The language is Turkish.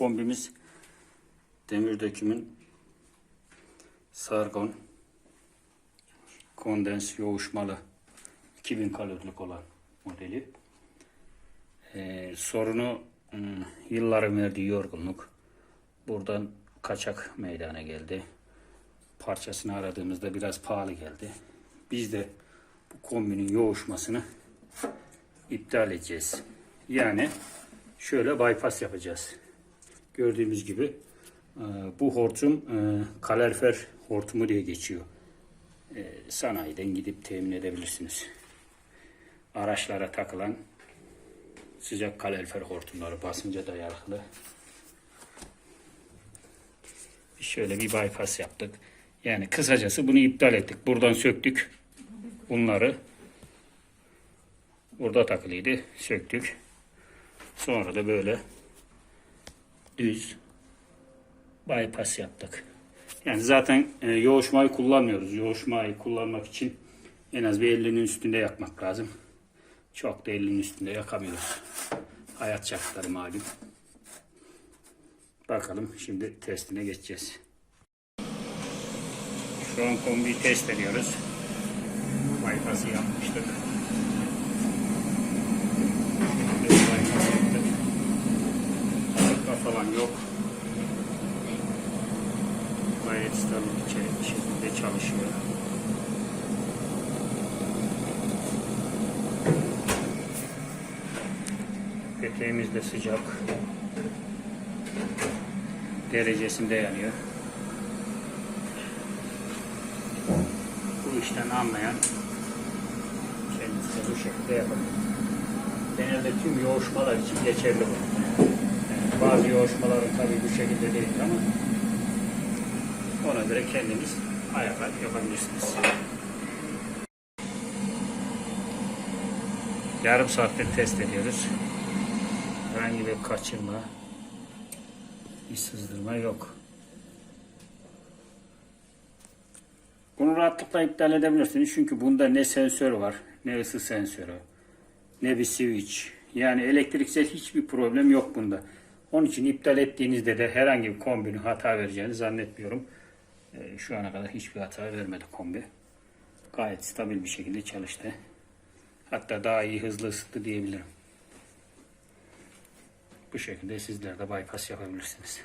kombimiz demir dökümün Sargon kondens yoğuşmalı 2000 kalorilik olan modeli. Ee, sorunu hmm, yılların verdiği yorgunluk. Buradan kaçak meydana geldi. Parçasını aradığımızda biraz pahalı geldi. Biz de bu kombinin yoğuşmasını iptal edeceğiz. Yani şöyle bypass yapacağız. Gördüğümüz gibi e, bu hortum e, kalorifer hortumu diye geçiyor. E, Sanayiden gidip temin edebilirsiniz. Araçlara takılan sıcak kalorifer hortumları basınca dayanıklı. Şöyle bir bypass yaptık. Yani kısacası bunu iptal ettik. Buradan söktük. Bunları burada takılıydı. Söktük. Sonra da böyle düz bypass yaptık. Yani zaten e, yoğuşmayı kullanmıyoruz. Yoğuşmayı kullanmak için en az bir 50'nin üstünde yakmak lazım. Çok da 50'nin üstünde yakamıyoruz. Hayat şartları malum. Bakalım şimdi testine geçeceğiz. Şu an kombiyi test ediyoruz. Bypass'ı yapmıştık. Şimdi bypass yaptık. Arıtma falan yok. Gayet stabil şekilde çalışıyor. Peteğimiz de sıcak. Derecesinde yanıyor. Bu işten anlayan kendisi bu şekilde yapabilir. Genelde tüm yoğuşmalar için geçerli bu. Bazı yoğuşmaların tabii bu şekilde değil ama ona göre kendiniz ayarlar yapabilirsiniz. Yarım saattir test ediyoruz. Herhangi bir kaçırma, bir sızdırma yok. Bunu rahatlıkla iptal edebilirsiniz. Çünkü bunda ne sensör var, ne ısı sensörü, ne bir switch. Yani elektriksel hiçbir problem yok bunda. Onun için iptal ettiğinizde de herhangi bir kombinin hata vereceğini zannetmiyorum. Ee, Şu ana kadar hiçbir hata vermedi kombi. Gayet stabil bir şekilde çalıştı. Hatta daha iyi hızlı ısıttı diyebilirim. Bu şekilde sizler de bypass yapabilirsiniz.